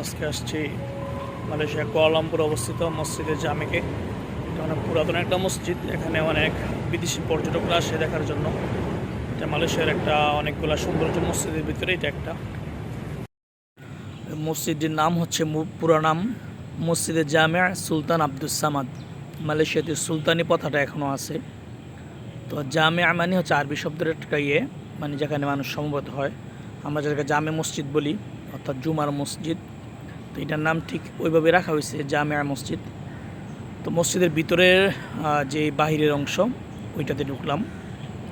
আজকে আসছি Malaysia Kuala Lumpur অবস্থিত মসজিদে জামেকে। এটা অনেক পুরাতন একটা মসজিদ, এখানে অনেক বিদেশি পর্যটকরা আসে দেখার জন্য। এটা মালয়েশিয়ার একটা অনেকগুলা সৌন্দর্য মসজিদের ভিতরে এটা একটা। মসজিদটির নাম হচ্ছে পুরো নাম মসজিদে জামিয়া সুলতান আব্দুল সামাদ। মালয়েশিয়াতে সুলতানি কথাটা এখনও আছে। তো জামিয়া মানে হচ্ছে আরবি শব্দের একটা ইয়ে মানে যেখানে মানুষ সমবেত হয়। আমরা যেটাকে জামে মসজিদ বলি অর্থাৎ জুমার মসজিদ। তো এটার নাম ঠিক ওইভাবে রাখা হয়েছে জামিয়া মসজিদ। তো মসজিদের ভিতরের যে বাহিরের অংশ, ওইটাতে ঢুকলাম।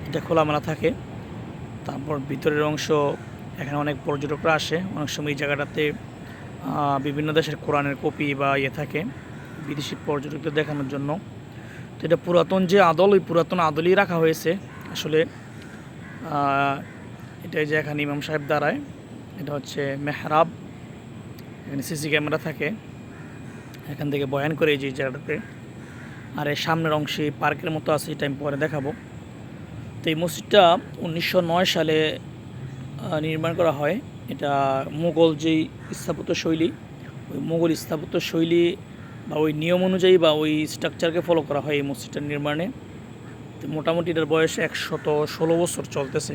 এটা খোলামেলা থাকে। তারপর ভিতরের অংশ, এখানে অনেক পর্যটকরা আসে। অনেক সময় এই জায়গাটাতে বিভিন্ন দেশের কোরআনের কপি বা ইয়ে থাকে, বিদেশি পর্যটকদের দেখানোর জন্য। তো এটা পুরাতন যে আদল, ওই পুরাতন আদলই রাখা হয়েছে। আসলে এটাই যে এখানে ইমাম সাহেব দাঁড়ায়। এটা হচ্ছে মেহরাব, এখানে সিসি ক্যামেরা থাকে। এখান থেকে বয়ান করে এই যে জায়গাটাতে। আর এর সামনের অংশে পার্কের মতো আছে, এটা আমি পরে দেখাবো। তো এই মসজিদটা উনিশশো নয় সালে নির্মাণ করা হয়। এটা মুঘল যেই স্থাপত্য শৈলী, ওই মুঘল স্থাপত্য শৈলী বা ওই নিয়ম অনুযায়ী বা ওই স্ট্রাকচারকে ফলো করা হয় এই মসজিদটার নির্মাণে। মোটামুটি এটার বয়স একশত ষোলো বছর চলতেছে।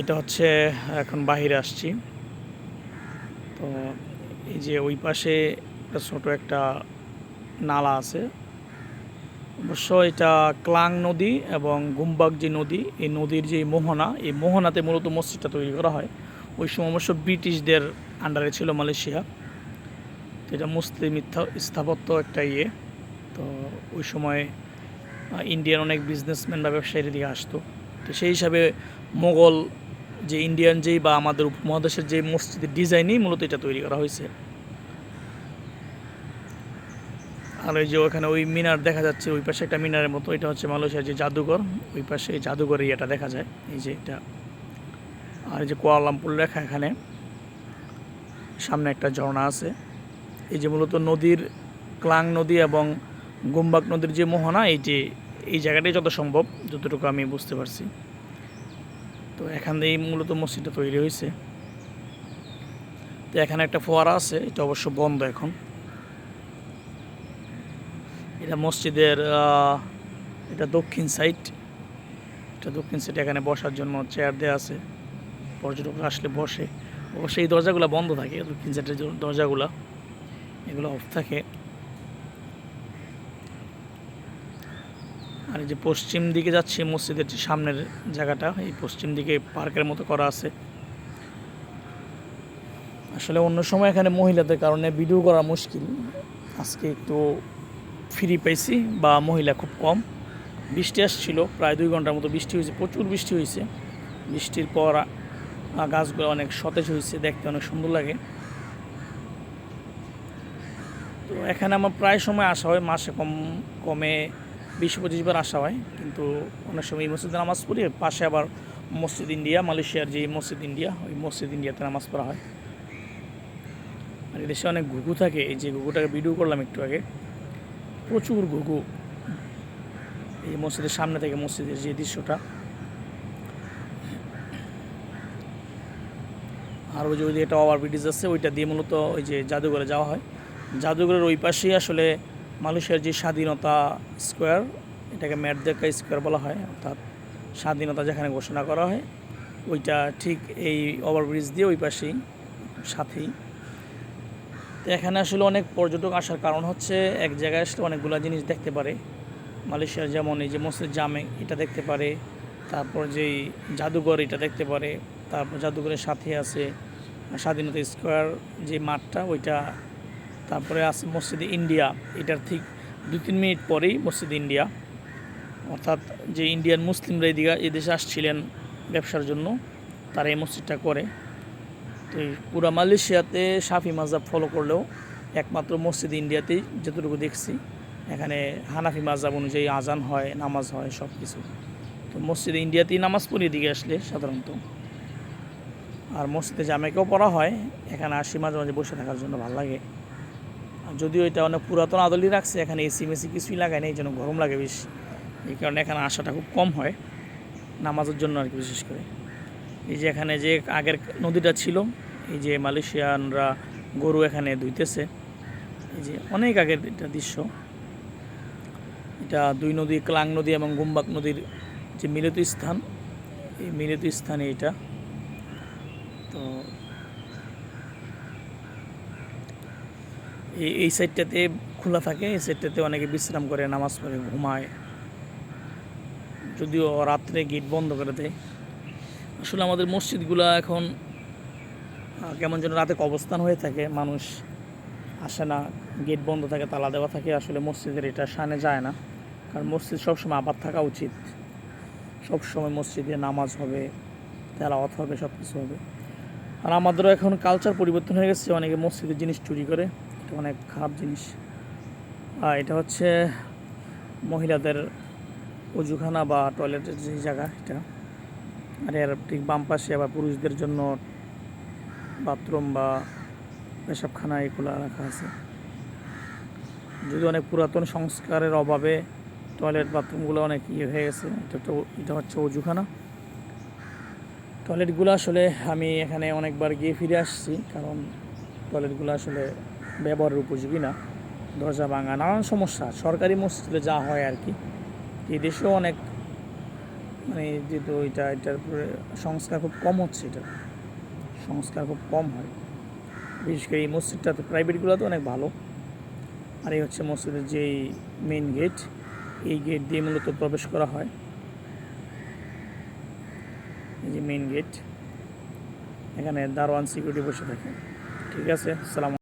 এটা হচ্ছে, এখন বাহিরে আসছি। তো এই যে ওই পাশে একটা ছোটো একটা নালা আছে। অবশ্য এটা ক্লাং নদী এবং গুম্বাক যে নদী। এই নদীর যে মোহনা, এই মোহনাতে মূলত মসজিদটা তৈরি করা হয়। ওই সময় অবশ্য ব্রিটিশদের আন্ডারে ছিল মালয়েশিয়া। তো এটা মুসলিম স্থাপত্য একটা ইয়ে। তো ওই সময় ইন্ডিয়ান অনেক বিজনেসম্যান বা ব্যবসায়ীর দিকে আসতো। তো সেই হিসাবে মোগল যে ইন্ডিয়ান যেই বা আমাদের উপমহাদেশের যে মসজিদের ডিজাইনই মূলত এটা তৈরি করা হয়েছে। আর ওই যে ওখানে ওই মিনার দেখা যাচ্ছে, ওই পাশে একটা মিনারের মতো, এটা হচ্ছে মালয়েশিয়ার যে জাদুঘর, ওই পাশে এই জাদুঘর ইয়েটা দেখা যায়, এই যে এটা। আর যে কোয়ালামপুর লেখা এখানে, সামনে একটা ঝর্ণা আছে। এই যে মূলত নদীর, ক্লাং নদী এবং গুম্বাক নদীর যে মোহনা, এই যে, এই জায়গাটাই যত সম্ভব, যতটুকু আমি বুঝতে পারছি। তো এখান দিয়েই মূলত মসজিদটা তৈরি হয়েছে। তো এখানে একটা ফোয়ারা আছে, এটা অবশ্য বন্ধ এখন। এটা মসজিদের এটা দক্ষিণ সাইড। এটা দক্ষিণ সাইড এখানে বসার জন্য চেয়ার দেওয়া আছে। পর্যটকরা আসলে বসে। অবশ্যই এই দরজাগুলো বন্ধ থাকে, দক্ষিণ সাইডের দরজাগুলো, এগুলো অফ থাকে। আর যে পশ্চিম দিকে যাচ্ছি, মসজিদের যে সামনের জায়গাটা, এই পশ্চিম দিকে পার্কের মতো করা আছে। আসলে অন্য সময় এখানে মহিলাদের কারণে ভিডিও করা মুশকিল। আজকে একটু ফ্রি পাইছি বা মহিলা খুব কম। বৃষ্টি আসছিল, প্রায় দুই ঘণ্টার মতো বৃষ্টি হয়েছে, প্রচুর বৃষ্টি হয়েছে। বৃষ্টির পর গাছগুলো অনেক সতেজ হয়েছে, দেখতে অনেক সুন্দর লাগে। তো এখানে আমার প্রায় সময় আসা হয়, মাসে কম, কমে বিশ পঁচিশ বার আসা হয়, কিন্তু অনেক সময় এই মসজিদে নামাজ পড়ি, পাশে আবার মসজিদ ইন্ডিয়া, মালয়েশিয়ার যে মসজিদ ইন্ডিয়া, ওই মসজিদ ইন্ডিয়াতে নামাজ পড়া হয়। আর এদেশে অনেক ঘুঘু থাকে, এই যে ঘুঘুটাকে ভিডিও করলাম একটু আগে। প্রচুর ঘুঘু এই মসজিদের সামনে থেকে মসজিদের যে দৃশ্যটা। আর ওই যে ওই যে একটা ওভার ব্রিজ আছে, ওইটা দিয়ে মূলত ওই যে জাদুঘরে যাওয়া হয়। জাদুঘরের ওই পাশেই আসলে মালয়েশিয়ার যে স্বাধীনতা স্কোয়ার, এটাকে ম্যাটদেকা স্কোয়ার বলা হয়, অর্থাৎ স্বাধীনতা যেখানে ঘোষণা করা হয়, ওইটা ঠিক এই ওভারব্রিজ দিয়ে ওই পাশেই, সাথেই। তো এখানে আসলে অনেক পর্যটক আসার কারণ হচ্ছে এক জায়গায় আসলে অনেকগুলো জিনিস দেখতে পারে। মালয়েশিয়ার যেমন এই যে মসজিদ জামে, এটা দেখতে পারে। তারপর যেই জাদুঘর, এটা দেখতে পারে। তারপর জাদুঘরের সাথে আছে স্বাধীনতা স্কোয়ার যে মাঠটা, ওইটা তারপরে আছে মসজিদে ইন্ডিয়া, এটার ঠিক দু তিন মিনিট পরেই মসজিদ ইন্ডিয়া। অর্থাৎ যে ইন্ডিয়ান মুসলিমরা এদিকে এদেশে আসছিলেন ব্যবসার জন্য, তারা এই মসজিদটা করে। তো এই পুরা মালয়েশিয়াতে সাফি মাজাব ফলো করলেও একমাত্র মসজিদ ইন্ডিয়াতেই যতটুকু দেখছি, এখানে হানাফি মাজাব অনুযায়ী আজান হয়, নামাজ হয় সব কিছু তো মসজিদে ইন্ডিয়াতেই নামাজ পড়ি এদিকে আসলে সাধারণত। আর মসজিদে জামেকেও পড়া হয়, এখানে আসি মাঝে মাঝে বসে থাকার জন্য, ভালো লাগে। যদিও এটা অনেক পুরাতন আদলই রাখছে, এখানে এসি মেসি কিছুই লাগায় না এই জন্য গরম লাগে বেশি। এই কারণে এখানে আসাটা খুব কম হয় নামাজের জন্য আর কি বিশেষ করে। এই যে এখানে যে আগের নদীটা ছিল, এই যে মালয়েশিয়ানরা গরু এখানে ধুইতেছে, এই যে অনেক আগের এটা দৃশ্য। এটা দুই নদী, ক্লাং নদী এবং গুম্বাক নদীর যে মিলিত স্থান, এই মিলিত স্থানে এটা। তো এই সাইডটাতে খোলা থাকে, এই সাইডটাতে অনেকে বিশ্রাম করে, নামাজ পড়ে, ঘুমায়। যদিও রাত্রে গেট বন্ধ করে দেয়। আসলে আমাদের মসজিদগুলো এখন কেমন যেন রাতে অবস্থান হয়ে থাকে, মানুষ আসে না, গেট বন্ধ থাকে, তালা দেওয়া থাকে, আসলে মসজিদের এটা সানে যায় না। কারণ মসজিদ সবসময় আবার থাকা উচিত। সবসময় মসজিদে নামাজ হবে, তেলাওয়াত হবে সব কিছু হবে। আর আমাদেরও এখন কালচার পরিবর্তন হয়ে গেছে, অনেকে মসজিদের জিনিস চুরি করে। এটা অনেক খারাপ জিনিস। আর এটা হচ্ছে মহিলাদের উজুখানা বা টয়লেটের যে জায়গা, এটা। আর এর ঠিক বাম পাশে আবার পুরুষদের জন্য বাথরুম বা পেশাবখানা এগুলো রাখা আছে। যদি অনেক পুরাতন সংস্কারের অভাবে টয়লেট বাথরুমগুলো অনেক ইয়ে হয়ে গেছে, এটা তো, এটা হচ্ছে অজুখানা। টয়লেটগুলো আসলে আমি এখানে অনেকবার গিয়ে ফিরে আসছি, কারণ টয়লেটগুলো আসলে ব্যবহারের উপযোগী না। দরজা ভাঙা, নানান সমস্যা। সরকারি মসজিদে যা হয় আর কি। এই দেশেও অনেক মানে যেহেতু এটা, এটার সংস্কার খুব কম হচ্ছে এটা। সংস্কার খুব কম হয়। বিশেষ করে এই মসজিদটাতে প্রাইভেটগুলো তো অনেক ভালো। আর এই হচ্ছে মসজিদের যেই মেন গেট এই গেট দিয়ে মূলত প্রবেশ করা হয়। এই যে মেইন গেট এখানে দারোয়ান সিকিউরিটি বসে থাকে। ঠিক আছে, সালাম